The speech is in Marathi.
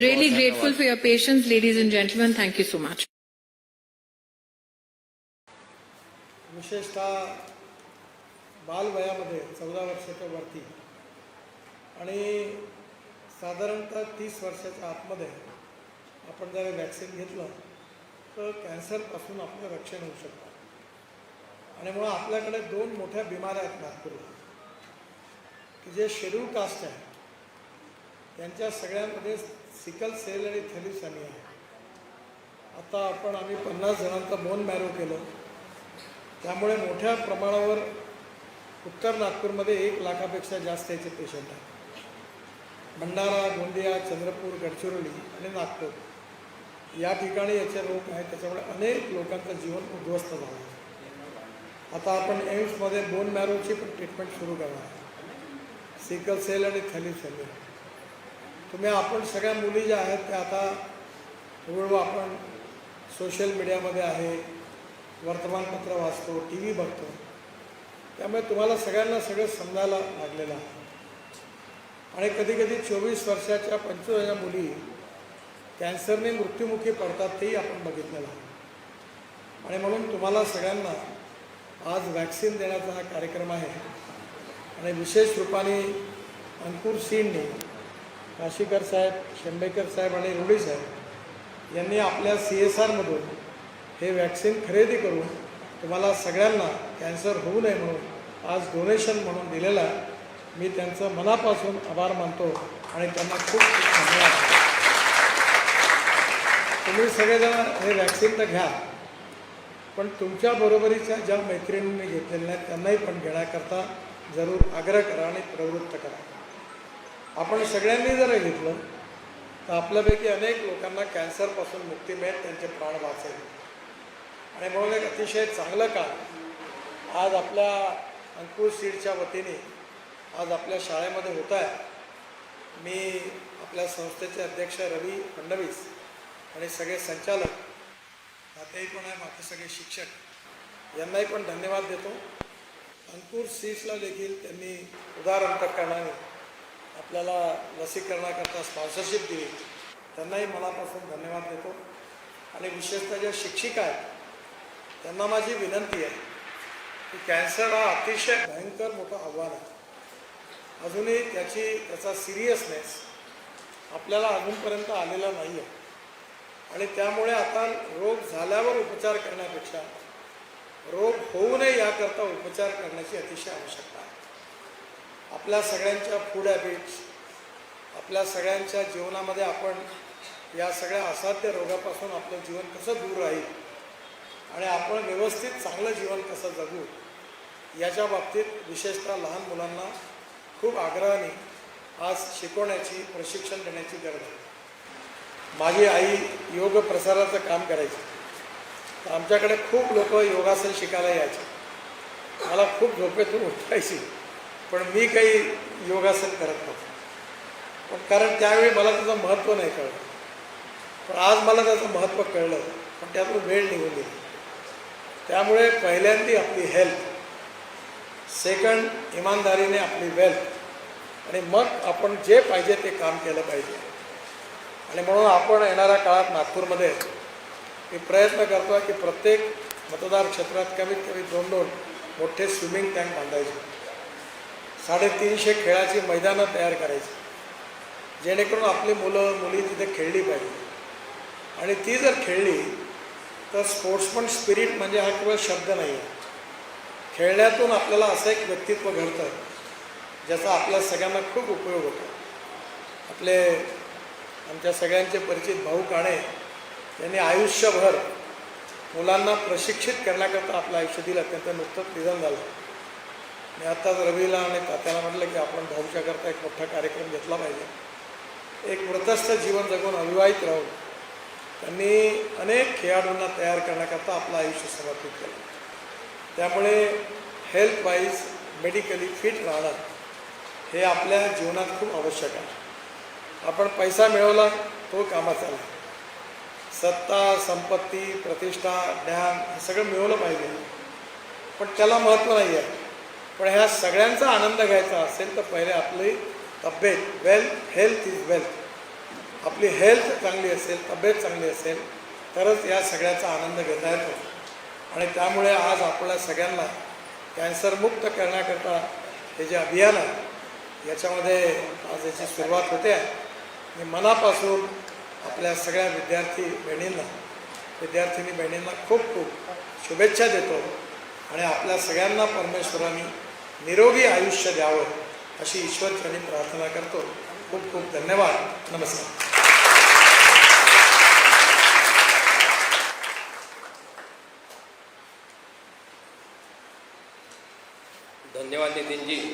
Really grateful for your patience, ladies and gentlemen. Thank you so much. विशेषतः बालवयामध्ये चौदा वर्षाच्या वरती आणि साधारणतः तीस वर्षाच्या आतमध्ये आपण जर वॅक्सिन घेतलं तर कॅन्सरपासून आपलं रक्षण होऊ शकतं आणि म्हणून आपल्याकडे दोन मोठ्या बिमाऱ्या आहेत नागपूरला की जे शेड्यूल कास्ट आहे त्यांच्या सगळ्यांमध्ये सिकल सेल आणि थॅलिसेमिया आहे. आता आपण आम्ही पन्नास जणांचा बोन मॅरो केलं. त्यामुळे मोठ्या प्रमाणावर उत्तर नागपूरमध्ये एक लाखापेक्षा जास्त याचे पेशंट आहेत. भंडारा गोंदिया चंद्रपूर गडचिरोली आणि नागपूर. या ठिकाणी याचे रोग आहेत त्याच्यामुळे अनेक लोकांचं जीवन उद्ध्वस्त झालं आहे. आता आपण एम्समध्ये बोन मॅरोची पण ट्रीटमेंट सुरू करणार. आहे सिकल सेल आणि थॅलिसेमिया तुम्ही आपण सगळ्या मुली ज्या आहेत त्या आता हळूहळू आपण सोशल मीडियामध्ये आहे. वर्तमानपत्र वाचतो टी व्ही बघतो. त्यामुळे तुम्हाला सगळ्यांना सगळं समजायला लागलेलं आहे. आणि कधीकधी चोवीस वर्षाच्या पंचवीस मुली कॅन्सरने मृत्युमुखी पडतात तेही आपण बघितलेलं आहे. आणि म्हणून तुम्हाला सगळ्यांना आज वॅक्सिन देण्याचा हा कार्यक्रम आहे. आणि विशेष रूपाने अंकुर सिंहने काशीकर साहेब शेंबेकर साहेब आणि रुडी साहेब यांनी आपल्या सी एस आरमधून हे वॅक्सिन खरेदी करून तुम्हाला सगळ्यांना कॅन्सर होऊ नये म्हणून आज डोनेशन म्हणून दिलेला मी त्यांचं मनापासून आभार मानतो आणि त्यांना खूप खूप धन्यवाद. तुम्ही सगळेजण हे वॅक्सिन तर घ्या पण तुमच्या बरोबरीच्या ज्या मैत्रिणींनी घेतलेल्या आहेत त्यांनाही पण घेण्याकरता जरूर आग्रह करा आणि प्रवृत्त करा. आपण सगळ्यांनी जर घेतलं तर आपल्यापैकी अनेक लोकांना कॅन्सरपासून मुक्ती मिळेल त्यांचे प्राण वाचेल. आणि म्हणून एक अतिशय चांगलं काम. आज आपल्या अंकुर सीडच्या वतीने आज आपल्या शाळेमध्ये होत आहे. मी आपल्या संस्थेचे अध्यक्ष रवी फडणवीस आणि सगळे संचालक नातेही पण आहे बाकी सगळे शिक्षक यांनाही पण धन्यवाद देतो. अंकुर सीड्सला देखील त्यांनी उदार अंतकरणाने आपल्याला लसीकरणाकरता स्पॉन्सरशिप दिली. त्यांनाही मनापासून धन्यवाद देतो. आणि विशेषतः ज्या शिक्षिका आहेत त्यांना माझी विनंती आहे की कॅन्सर हा अतिशय भयंकर मोठं आव्हान आहे. अजूनही त्याची त्याचा सिरियसनेस आपल्याला अजूनपर्यंत आलेला नाही आहे आणि त्यामुळे आता रोग झाल्यावर उपचार करण्यापेक्षा रोग होऊ नये याकरता उपचार करण्याची अतिशय आवश्यकता आहे. आपल्या सगळ्यांच्या फूड हॅबिट्स आपल्या सगळ्यांच्या जीवनामध्ये आपण या सगळ्या असाध्य रोगापासून आपलं जीवन कसं दूर राहील आणि आपण व्यवस्थित चांगलं जीवन कसं जगू याच्या बाबतीत विशेषतः लहान मुलांना खूप आग्रहाने आज शिकवण्याची प्रशिक्षण देण्याची गरज आहे. माझी आई योग प्रसाराचं काम करायची. तर आमच्याकडे खूप लोक योगासन शिकायला यायचे. मला खूप झोपेतून उठायची. पण मी काही योगासन करत नव्हतो. पण कारण त्यावेळी मला त्याचं महत्त्व नाही कळलं. पण आज मला त्याचं महत्त्व कळलं पण त्यातून वेळ निघून गेली. त्यामुळे पहिल्यांदी आपली हेल्थ सेकंड इमानदारीने आपली वेल्थ आणि मग आपण जे पाहिजे ते काम केलं पाहिजे. आणि म्हणून आपण येणाऱ्या काळात नागपूरमध्ये मी प्रयत्न करतो आहे की प्रत्येक मतदार क्षेत्रात कमीत कमी दोन दोन मोठे स्विमिंग टँक बांधायचे. साडेतीनशे खेळाची मैदानं तयार करायची. जेणेकरून आपली मुलं मुली तिथे खेळली पाहिजे. आणि ती जर खेळली तर स्पोर्ट्समन स्पिरिट म्हणजे हा केवळ शब्द नाही आहे खेळण्यातून आपल्याला असं एक व्यक्तित्व घडतं ज्याचा आपल्या सगळ्यांना खूप उपयोग होतो. आपले आमच्या सगळ्यांचे परिचित भाऊ काणे यांनी आयुष्यभर मुलांना प्रशिक्षित करण्याकरता आपलं आयुष्य दिलं त्यांचं नुकतंच निधन झालं. मी आत्ताच रवीला आणि तात्याला म्हटलं की आपण भाऊच्याकरता एक मोठा कार्यक्रम घेतला पाहिजे. एक व्रतस्थ जीवन जगून अविवाहित राहून त्यांनी अनेक खेळाडूंना तयार करण्याकरता आपलं आयुष्य समर्पित केलं. त्यामुळे हेल्थ वाईज मेडिकली फिट राहणं हे आपल्या जीवनात खूप आवश्यक आहे. आपण पैसा मिळवला तो कामाचा नाही सत्ता संपत्ती प्रतिष्ठा ज्ञान हे सगळं मिळवलं पाहिजे. पण त्याला महत्त्व नाही आहे पण ह्या सगळ्यांचा आनंद घ्यायचा असेल तर पहिले आपली तब्येत वेल्थ हेल्थ इज वेल्थ आपली हेल्थ चांगली असेल तब्येत चांगली असेल तरच या सगळ्याचा आनंद घेता येतो. आणि त्यामुळे आज आपल्या सगळ्यांना कॅन्सरमुक्त करण्याकरता हे जे अभियान आहे याच्यामध्ये आज याची सुरुवात होते. आहे मी मनापासून आपल्या सगळ्या विद्यार्थी बहिणींना विद्यार्थिनी बहिणींना खूप खूप शुभेच्छा देतो. आणि आपल्या सगळ्यांना परमेश्वराने निरोगी आयुष्य द्यावं अशी ईश्वरचरणी प्रार्थना करतो. खूप खूप धन्यवाद. नमस्कार. धन्यवाद नितीनजी.